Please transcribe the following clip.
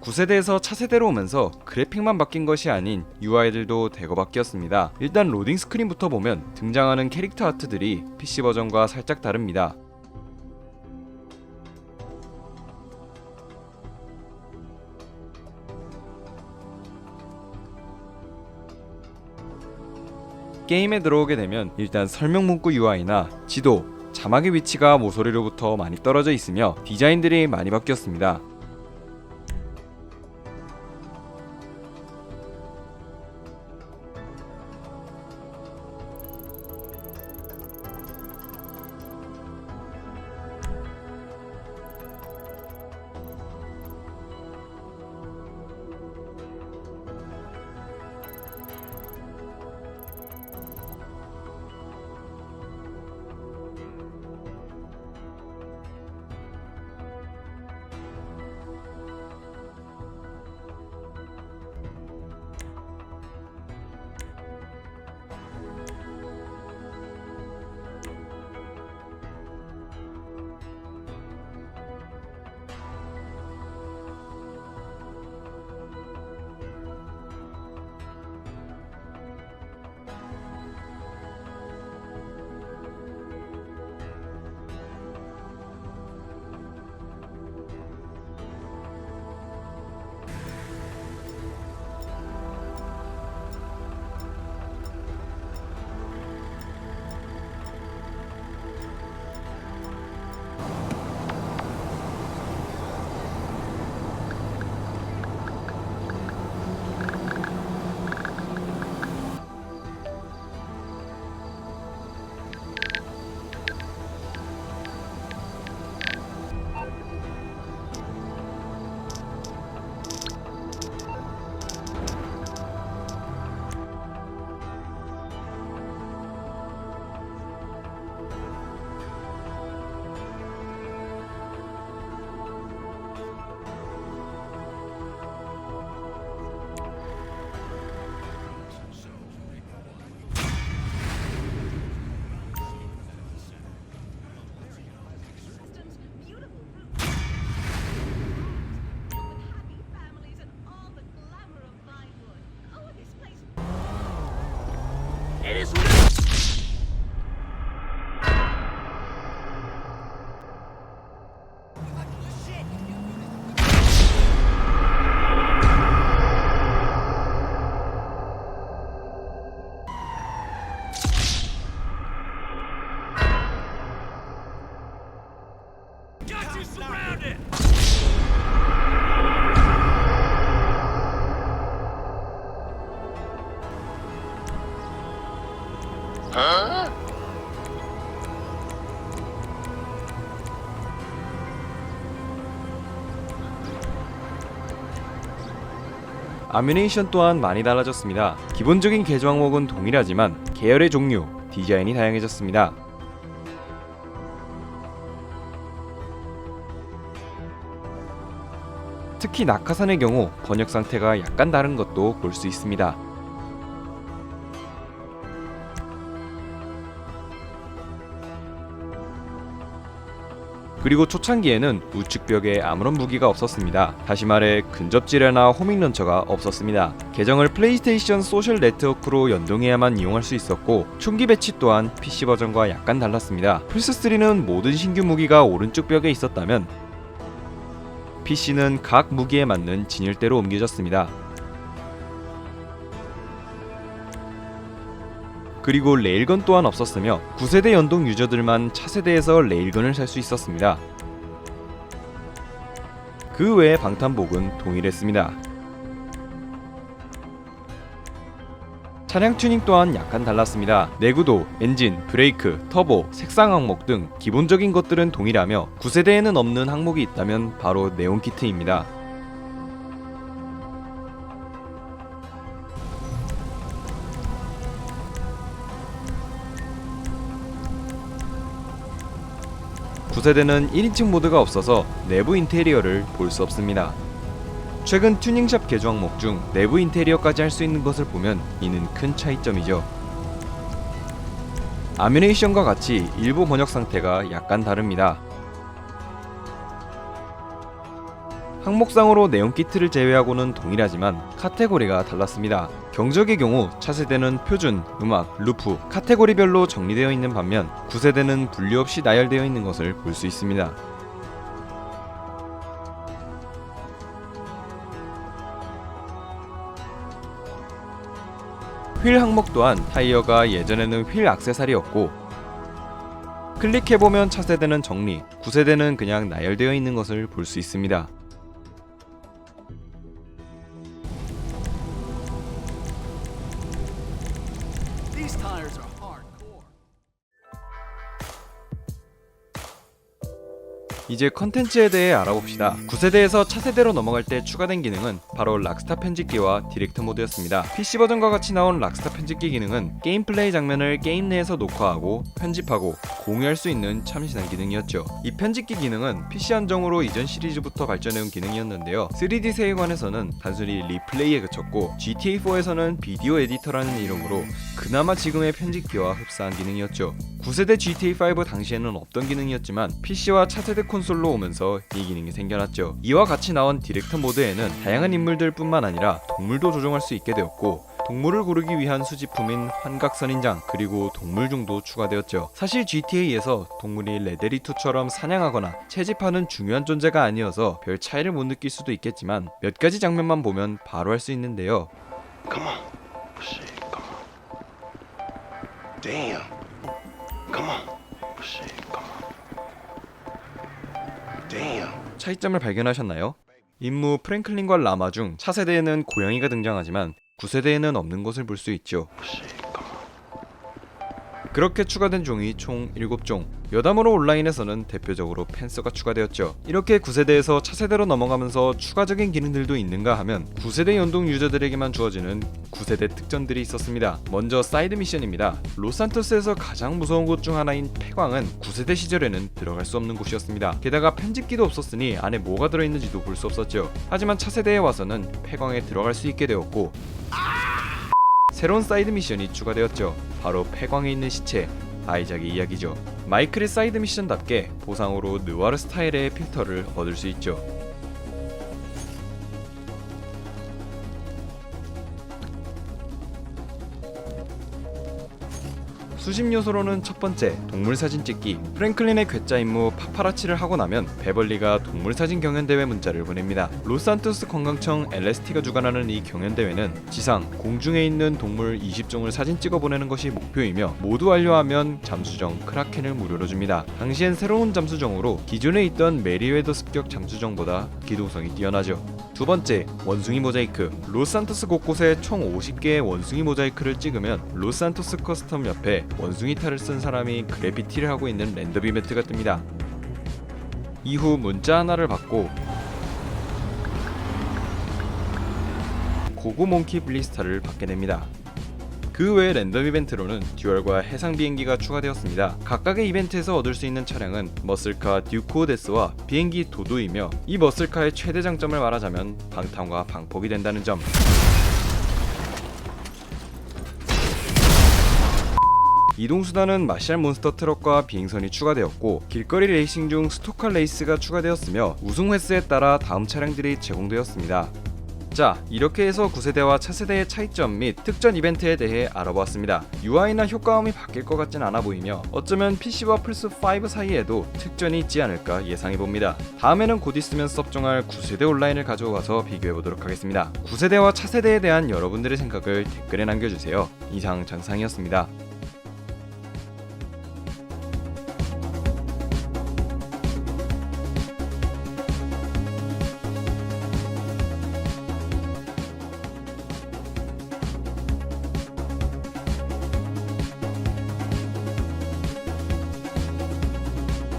9세대에서 차세대로 오면서 그래픽만 바뀐 것이 아닌 UI들도 대거 바뀌었습니다. 일단 로딩 스크린부터 보면 등장하는 캐릭터 아트들이 PC 버전과 살짝 다릅니다. 게임에 들어오게 되면 일단 설명 문구 UI나 지도, 자막의 위치가 모서리로부터 많이 떨어져 있으며 디자인들이 많이 바뀌었습니다. 아뮤네이션 또한 많이 달라졌습니다. 기본적인 개조 항목은 동일하지만 계열의 종류, 디자인이 다양해졌습니다. 특히 낙하산의 경우 번역 상태가 약간 다른 것도 볼 수 있습니다. 그리고 초창기에는 우측벽에 아무런 무기가 없었습니다. 다시 말해 근접지뢰나 호밍 런처가 없었습니다. 계정을 플레이스테이션 소셜 네트워크로 연동해야만 이용할 수 있었고 총기 배치 또한 PC 버전과 약간 달랐습니다. 플스3는 모든 신규 무기가 오른쪽 벽에 있었다면 PC는 각 무기에 맞는 진열대로 옮겨졌습니다. 그리고 레일건 또한 없었으며 9세대 연동 유저들만 차세대에서 레일건을 살 수 있었습니다. 그 외의 방탄복은 동일했습니다. 차량 튜닝 또한 약간 달랐습니다. 내구도, 엔진, 브레이크, 터보, 색상 항목 등 기본적인 것들은 동일하며 9세대에는 없는 항목이 있다면 바로 네온 키트입니다. 구세대는 1인칭 모드가 없어서 내부 인테리어를 볼 수 없습니다. 최근 튜닝샵 개조 항목 중 내부 인테리어까지 할 수 있는 것을 보면 이는 큰 차이점이죠. 아뮤네이션과 같이 일부 번역 상태가 약간 다릅니다. 항목상으로 내용 키트를 제외하고는 동일하지만 카테고리가 달랐습니다. 경적의 경우 차세대는 표준, 음악, 루프, 카테고리별로 정리되어 있는 반면 9세대는 분리 없이 나열되어 있는 것을 볼 수 있습니다. 휠 항목 또한 타이어가 예전에는 휠 액세서리였고 클릭해보면 차세대는 정리, 9세대는 그냥 나열되어 있는 것을 볼 수 있습니다. 이제 컨텐츠에 대해 알아봅시다. 9세대에서 차세대로 넘어갈 때 추가된 기능은 바로 락스타 편집기와 디렉터 모드였습니다. PC 버전과 같이 나온 락스타 편집기 기능은 게임 플레이 장면을 게임 내에서 녹화하고 편집하고 공유할 수 있는 참신한 기능이었죠. 이 편집기 기능은 PC 한정으로 이전 시리즈부터 발전해온 기능이었는데요. 3D 세계관에서는 단순히 리플레이에 그쳤고 GTA4에서는 비디오 에디터라는 이름으로 그나마 지금의 편집기와 흡사한 기능이었죠. 9세대 GTA5 당시에는 없던 기능이었지만 PC와 차세대 콘솔로 오면서 이 기능이 생겨났죠. 이와 같이 나온 디렉터 모드에는 다양한 인물들 뿐만 아니라 동물도 조종할 수 있게 되었고 동물을 고르기 위한 수집품인 환각선인장 그리고 동물종도 추가되었죠. 사실 GTA에서 동물이 레데리2처럼 사냥하거나 채집하는 중요한 존재가 아니어서 별 차이를 못 느낄 수도 있겠지만 몇 가지 장면만 보면 바로 할 수 있는데요. Come on. Damn. Come on. Shit, come on. Damn. 차이점을 발견하셨나요? 임무 프랭클린과 라마 중 차세대에는 고양이가 등장하지만 9세대에는 없는 것을 볼 수 있죠. Shit. 그렇게 추가된 종이 총 7종. 여담으로 온라인에서는 대표적으로 펜서가 추가되었죠. 이렇게 9세대에서 차세대로 넘어가면서 추가적인 기능들도 있는가 하면 9세대 연동 유저들에게만 주어지는 9세대 특전들이 있었습니다. 먼저 사이드 미션입니다. 로산토스에서 가장 무서운 곳 중 하나인 폐광은 9세대 시절에는 들어갈 수 없는 곳이었습니다. 게다가 편집기도 없었으니 안에 뭐가 들어있는지도 볼 수 없었죠. 하지만 차세대에 와서는 폐광에 들어갈 수 있게 되었고 새로운 사이드 미션이 추가되었죠. 바로 폐광에 있는 시체 아이작의 이야기죠. 마이클의 사이드 미션답게 보상으로 느와르 스타일의 필터를 얻을 수 있죠. 수집 요소로는 첫 번째 동물 사진 찍기. 프랭클린의 괴짜 임무 파파라치를 하고 나면 베벌리가 동물 사진 경연 대회 문자를 보냅니다. 로산토스 관광청 LST가 주관하는 이 경연 대회는 지상 공중에 있는 동물 20종을 사진 찍어 보내는 것이 목표이며 모두 완료하면 잠수정 크라켄을 무료로 줍니다. 당시엔 새로운 잠수정으로 기존에 있던 메리웨더 습격 잠수정보다 기동성이 뛰어나죠. 두 번째, 원숭이 모자이크. 로산토스 곳곳에 총 50개의 원숭이 모자이크를 찍으면 로산토스 커스텀 옆에 원숭이 탈을 쓴 사람이 그래피티를 하고 있는 랜덤 이벤트가 뜹니다. 이후 문자 하나를 받고 고고몽키 블리스타를 받게 됩니다. 그 외 랜덤 이벤트로는 듀얼과 해상 비행기가 추가되었습니다. 각각의 이벤트에서 얻을 수 있는 차량은 머슬카 듀코데스와 비행기 도도이며 이 머슬카의 최대 장점을 말하자면 방탄과 방폭이 된다는 점. 이동 수단은 마샬 몬스터 트럭과 비행선이 추가되었고 길거리 레이싱 중 스토커 레이스가 추가되었으며 우승 횟수에 따라 다음 차량들이 제공되었습니다. 자, 이렇게 해서 9세대와 차세대의 차이점 및 특전 이벤트에 대해 알아보았습니다. UI나 효과음이 바뀔 것 같진 않아 보이며 어쩌면 PC와 플스5 사이에도 특전이 있지 않을까 예상해봅니다. 다음에는 곧 있으면 섭정할 9세대 온라인을 가져와서 비교해보도록 하겠습니다. 9세대와 차세대에 대한 여러분들의 생각을 댓글에 남겨주세요. 이상 장상이었습니다.